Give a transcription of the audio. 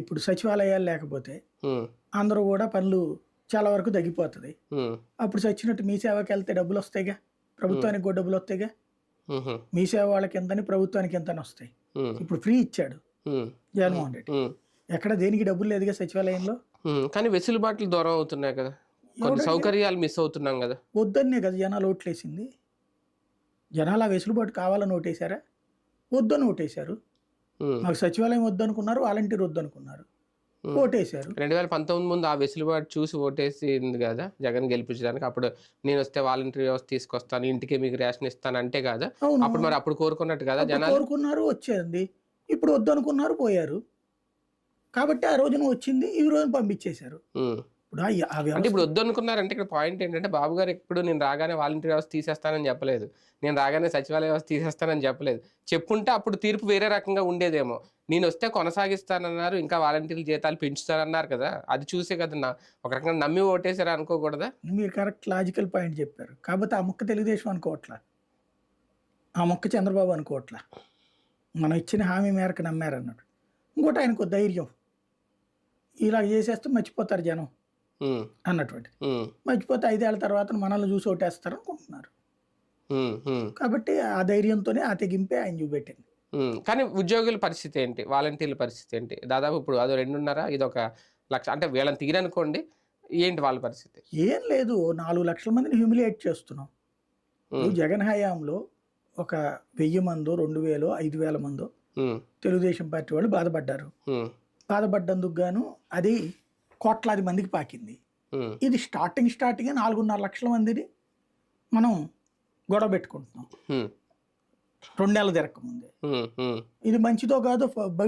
ఇప్పుడు సచివాలయాలు లేకపోతే అందరూ కూడా పనులు చాలా వరకు తగ్గిపోతుంది. అప్పుడు చచ్చినట్టు మీ సేవకి వెళ్తే డబ్బులు వస్తాయిగా ప్రభుత్వానికి కూడా డబ్బులు వస్తాయిగా మీ సేవ వాళ్ళకి ఎంతని ప్రభుత్వానికి ఎంతని వస్తాయి ఇప్పుడు ఫ్రీ ఇచ్చాడు జగన్మోహన్ రెడ్డి. ఎక్కడ దేనికి డబ్బులు లేదుగా సచివాలయంలో. కానీ వెసులుబాట్లు దూరం అవుతున్నాయి కదా. కొన్ని సౌకర్యాలు మిస్ అవుతున్నాం కదా. వద్దన్నే కదా జనాలు ఓట్లేసింది. జనాలు ఆ వెసులుబాటు కావాలని ఓటేశారా వద్దని ఓటేశారు. మాకు సచివాలయం వద్దనుకున్నారు వాలంటీర్ వద్దనుకున్నారు. ఓటేశారు. రెండు వేల పంతొమ్మిది ముందు ఆ వెసులుబాటు చూసి ఓటేసింది కదా జగన్ గెలిపించడానికి. అప్పుడు నేను వస్తే వాలంటీర్ వ్యవస్థ తీసుకొస్తాను ఇంటికి మీకు రేషన్ ఇస్తాను అంటే కదా. అప్పుడు మరి అప్పుడు కోరుకున్నట్టు కదా జనాలు? కోరుకున్నారు వచ్చేది ఇప్పుడు వద్దనుకున్నారు పోయారు. కాబట్టి ఆ రోజున వచ్చింది ఈ రోజున పంపించేశారు. ఇప్పుడు అంటే ఇప్పుడు వద్దనుకున్నారంటే ఇక్కడ పాయింట్ ఏంటంటే బాబు గారు ఇప్పుడు నేను రాగానే వాలంటీర్ వ్యవస్థ తీసేస్తానని చెప్పలేదు. నేను రాగానే సచివాలయ వ్యవస్థ తీసేస్తానని చెప్పలేదు. చెప్పుంటే అప్పుడు తీర్పు వేరే రకంగా ఉండేదేమో. నేను వస్తే కొనసాగిస్తానన్నారు ఇంకా వాలంటీర్ల జీతాలు పెంచుతానన్నారు కదా. అది చూసే కదా నా ఒక రకంగా నమ్మి ఓటేసారు అనుకోకూడదా? మీరు కరెక్ట్ లాజికల్ పాయింట్ చెప్పారు. కాకపోతే ఆ ముక్క తెలుగుదేశం అనుకోవట్లా? ఆ ముక్క చంద్రబాబు అనుకోవట్లా? మనం ఇచ్చిన హామీ మేరకు నమ్మారు అన్నాడు ఇంకోటి ఆయనకు ధైర్యం. ఇలా చేసేస్తే మర్చిపోతారు జనం. అన్నటువంటిది. మర్చిపోతే ఐదేళ్ళ తర్వాత మనల్ని చూసి ఓటేస్తారు అనుకుంటున్నారు. కాబట్టి ఆ ధైర్యంతోనే ఆ తెగింపే ఆయన చూపెట్టింది. కానీ ఉద్యోగుల పరిస్థితి ఏంటి? వాలంటీర్ల పరిస్థితి ఏంటి? దాదాపు ఇప్పుడు అదో రెండున్నర ఇది ఒక లక్ష అంటే వీళ్ళని తీరనుకోండి ఏంటి వాళ్ళ పరిస్థితి? ఏం లేదు. నాలుగు లక్షల మందిని హ్యూమిలియేట్ చేస్తున్నాం. జగన్ హయాంలో ఒక వెయ్యి మందో రెండు వేలు ఐదు వేల మందో తెలుగుదేశం పార్టీ వాళ్ళు బాధపడ్డారు. బాధపడ్డందుకు గాను అది కోట్లాది మందికి పాకింది. ఇది స్టార్టింగ్ స్టార్టింగ్ నాలుగున్నర లక్షల మందిని మనం గొడవ పెట్టుకుంటున్నాం. ఉమ్, రెండేళ్ళ తిరగకముందే. ఇది మంచిదో కాదో